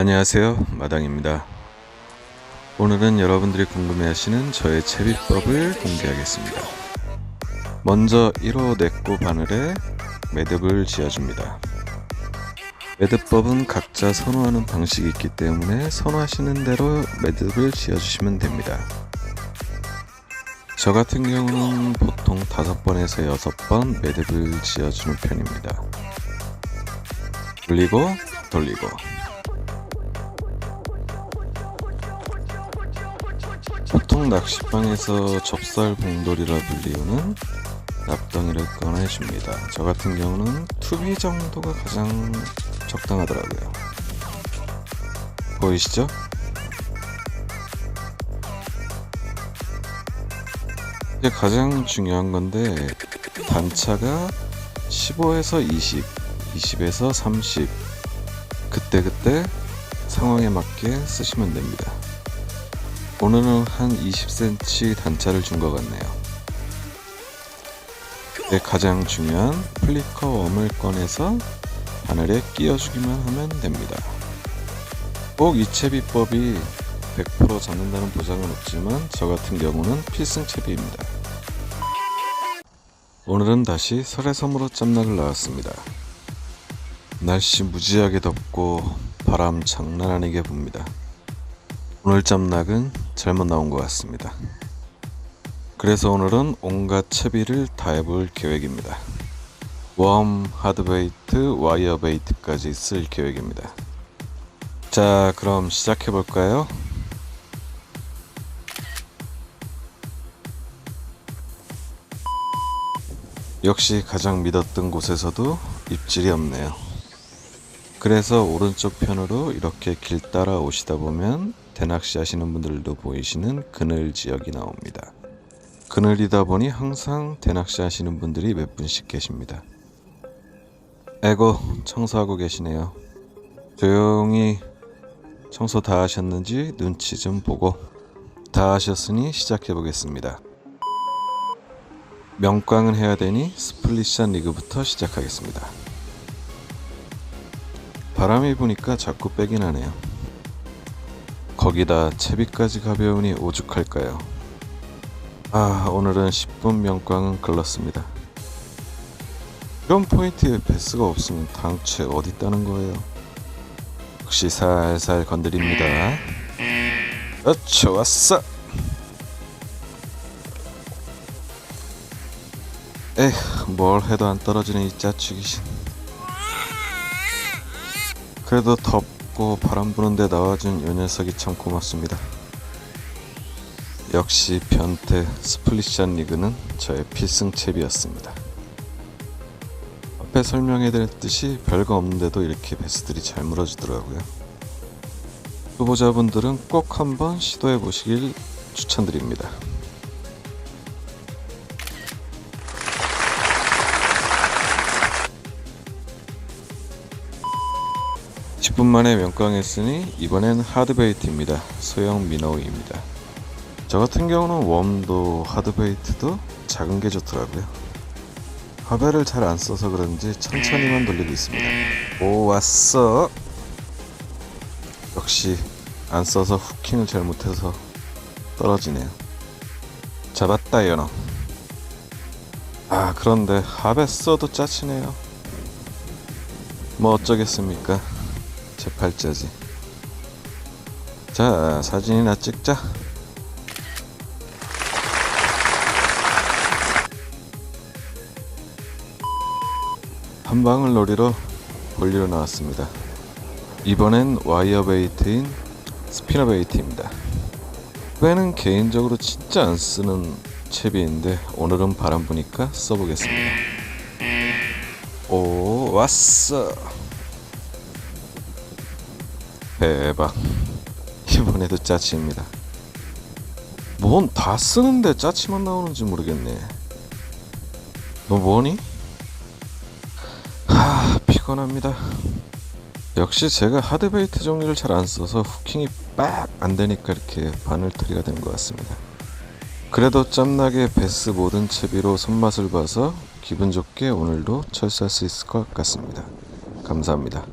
안녕하세요. 마당입니다. 오늘은 여러분들이 궁금해하시는 저의 채비법을 공개하겠습니다. 먼저 1호 내꼬 바늘에 매듭을 지어줍니다. 매듭법은 각자 선호하는 방식이 있기 때문에 선호하시는 대로 매듭을 지어주시면 됩니다. 저 같은 경우는 보통 5번에서 6번 매듭을 지어주는 편입니다. 돌리고 돌리고 보통 낚시방에서 접살 봉돌이라 불리우는 납덩이를 꺼내 줍니다. 저 같은 경우는 투비 정도가 가장 적당하더라고요. 보이시죠? 이게 가장 중요한 건데 단차가 15에서 20, 20에서 30 그때그때 상황에 맞게 쓰시면 됩니다. 오늘은 한 20cm 단차를 준 것 같네요. 네, 가장 중요한 플리커 웜을 꺼내서 바늘에 끼워주기만 하면 됩니다. 꼭 이채비법이 100% 잡는다는 보장은 없지만 저 같은 경우는 필승 채비입니다. 오늘은 다시 설의 섬으로 짬낙을 나왔습니다. 날씨 무지하게 덥고 바람 장난 아니게 붑니다. 오늘 짬낙은 잘못 나온 것 같습니다. 그래서 오늘은 온갖 채비를 다 해볼 계획입니다. 웜, 하드베이트, 와이어베이트까지 쓸 계획입니다. 자, 그럼 시작해 볼까요? 역시 가장 믿었던 곳에서도 입질이 없네요. 그래서 오른쪽 편으로 이렇게 길 따라 오시다 보면 대낚시 하시는 분들도 보이시는 그늘 지역이 나옵니다. 그늘이다 보니 항상 대낚시 하시는 분들이 몇 분씩 계십니다. 에고 청소하고 계시네요. 조용히 청소 다 하셨는지 눈치 좀 보고 다 하셨으니 시작해 보겠습니다. 명광은 해야 되니 스플릿샷 리그부터 시작하겠습니다. 바람이 부니까 자꾸 빼긴 하네요. 거기다 채비까지 가벼우니 오죽할까요? 아 오늘은 10분 명광은 글렀습니다. 이런 포인트에 배스가 없으면 당최 어디 있다는 거예요? 역시 살살 건드립니다. 어, 좋았어. 에휴 뭘 해도 안 떨어지는 이 짜축이신. 그래도 덥고 바람 부는데 나와준 요 녀석이 참 고맙습니다. 역시 변태 스플릿샷 리그는 저의 필승채비였습니다. 앞에 설명해드렸듯이 별거 없는데도 이렇게 베스들이 잘 물어주더라고요. 후보자분들은 꼭 한번 시도해 보시길 추천드립니다. (10분) 만에 명광했으니 이번엔 하드베이트입니다 소형 미노우입니다 저 같은 경우는 웜도 하드베이트도 작은 게 좋더라고요. 화배를 잘 안 써서 그런지 천천히만 돌리고 있습니다. 오 왔어. 역시 안 써서 후킹을 잘 못해서 떨어지네요. 잡았다 연어. 아 그런데 합에 써도 짜치네요. 뭐 어쩌겠습니까? 제 팔자지. 자 사진이나 찍자. 한 방울 놀이로 볼리로 나왔습니다. 이번엔 와이어 베이트인 스피너 베이트입니다. 회는 개인적으로 진짜 안 쓰는 채비인데 오늘은 바람 부니까 써보겠습니다. 오 왔어. 대박. 이번에도 짜치입니다. 뭔 다 쓰는데 짜치만 나오는지 모르겠네. 너 뭐니? 피곤합니다. 역시 제가 하드베이트 종류를 잘 안 써서 후킹이 빡 안 되니까 이렇게 바늘터리가 된 것 같습니다. 그래도 짬나게 베스 모든 채비로 손맛을 봐서 기분 좋게 오늘도 철수할 수 있을 것 같습니다. 감사합니다.